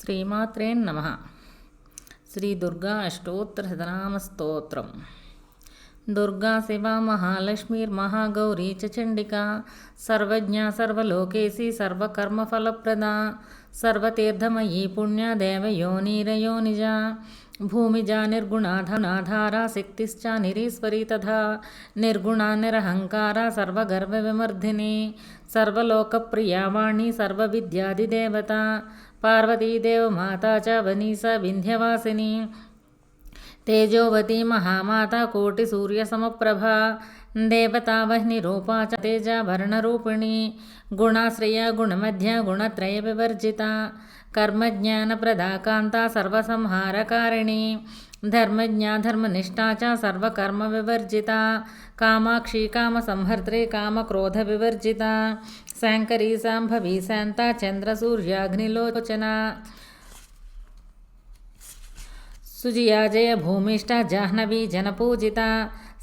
శ్రీమాత్రే నమ శ్రీ దుర్గా అష్టోత్తరశతనామస్తోత్రం దుర్గా శివ మహాలక్ష్మీర్మహాగౌరీ చ చండికా సర్వజ్ఞ సర్వలోకేసి సర్వకర్మఫలప్రద సర్వతీర్థమయీ పుణ్య దేవయోనిరయోనిజ భూమిజా నిర్గుణాధనాధారా శక్తిశ్చ నిరీశ్వరీ తథా నిర్గుణా నిరహంకార సర్వగర్వవిమర్ధిని సర్వలోకప్రియా వాణి సర్వవిద్యాదిదేవత పార్వతీదేవమాతా చ వనీస వింధ్యవాసిని తేజోవతి మహామాతా కోటి సూర్యసమప్రభా దేవతా వహ్నిరూపా చ తేజాభరణరూపిణి గుణాశ్రయ గుణమధ్య గుణత్రయ వివర్జిత కర్మజ్ఞానప్రదా धर्मज्ञा धर्मनिष्ठा च सर्वकर्मविवर्जिता। कामाक्षी कामसंहर्त्रे कामक्रोधविवर्जिता। साङ्करी साम्भवी शान्ता चन्द्रसूर्याग्निलोचना सुजिया जय भूमिष्ठा जाह्नवी जनपूजिता।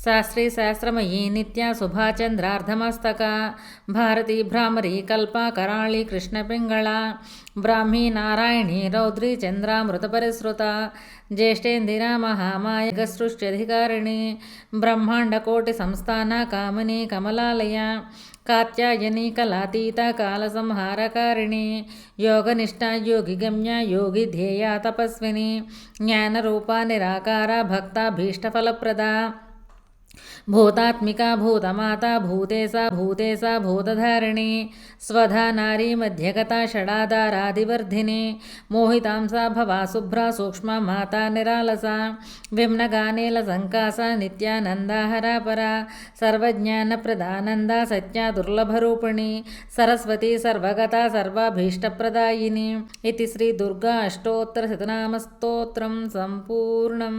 శాస్త్రీ శాస్త్రమయీ నిత్య శుభాచంద్రార్ధమస్తక భారతీ భ్రామరీ కల్ప కరాళి కృష్ణపింగళ బ్రాహ్మీ నారాయణీ రౌద్రీ చంద్రామృతపరిసృత జ్యేష్ఠేందిరా మహామాయగసృష్ట్యధికారిణి బ్రహ్మాండకోటి సంస్థాన కామిని కమలాలయ. కాత్యాయని కళాతీత కాలసంహారకారిణి. యోగనిష్ట యోగి గమ్య యోగి ధ్యేయ తపస్విని. జ్ఞానరూప నిరాకార భక్త భీష్టఫలప్రద భూతాత్మిక భూతమాత భూతేసా భూతేసా భూతధారిణి స్వధా నారీ మధ్యగత షడాదారాదివర్ధిని మోహితాంస భవా శుభ్ర సూక్ష్మ మాతా నిరాలస విమ్నగానేల సంకాస నిత్యానందాహరాపర సర్వజ్ఞానప్రదానంద సత్యా దుర్లభరూపిణి సరస్వతి సర్వగత సర్వాభీష్టప్రదాయిని ఇది శ్రీ దుర్గా అష్టోత్తర శతనామస్తోత్రం సంపూర్ణం.